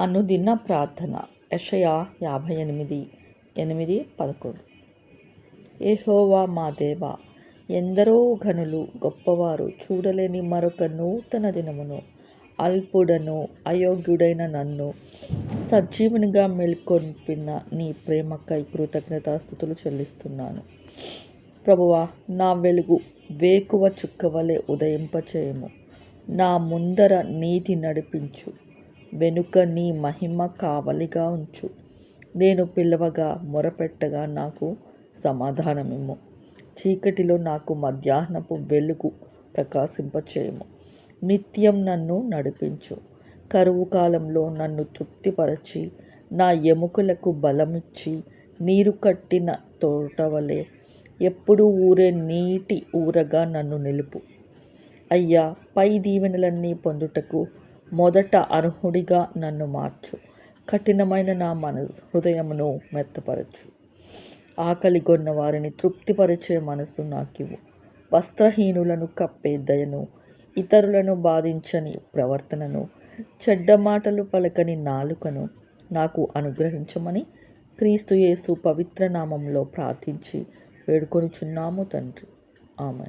అనుదిన ప్రార్థన. యషయా యాభై ఎనిమిది ఎనిమిది పదకొండు. ఏహోవా మా దేవ ఎందరో ఘనులు గొప్పవారు చూడలేని మరొక నూతన దినమును అల్పుడను అయోగ్యుడైన నన్ను సజీవునిగా మేల్కొల్పిన నీ ప్రేమకై కృతజ్ఞతాస్థుతులు చెల్లిస్తున్నాను. ప్రభువా నా వెలుగు వేకువ చుక్కవలే ఉదయింపచేయము. నా ముందర నీతి నడిపించు. వెనుక నీ మహిమ కావలిగా ఉంచు. నేను పిలవగా మొరపెట్టగా నాకు సమాధానమిమ్ము. చీకటిలో నాకు మధ్యాహ్నపు వెలుగు ప్రకాశింపచేయము. నిత్యం నన్ను నడిపించు. కరువు కాలంలో నన్ను తృప్తిపరచి నా ఎముకలకు బలమిచ్చి నీరు కట్టిన తోటవలే ఎప్పుడూ ఊరే నీటి ఊరగా నన్ను నిలుపు. అయ్యా పై దీవెనలన్నీ పొందుటకు మొదట అర్హుడిగా నన్ను మార్చు. కఠినమైన నా మనసు హృదయమును మెత్తపరచు. ఆకలిగొన్న వారిని తృప్తిపరిచే మనసు నాకివ్వు. వస్త్రహీనులను కప్పే దయను ఇతరులను బాధించని ప్రవర్తనను చెడ్డ మాటలు పలకని నాలుకను నాకు అనుగ్రహించమని క్రీస్తు యేసు పవిత్ర నామంలో ప్రార్థించి వేడుకొనుచున్నాము తండ్రి. ఆమె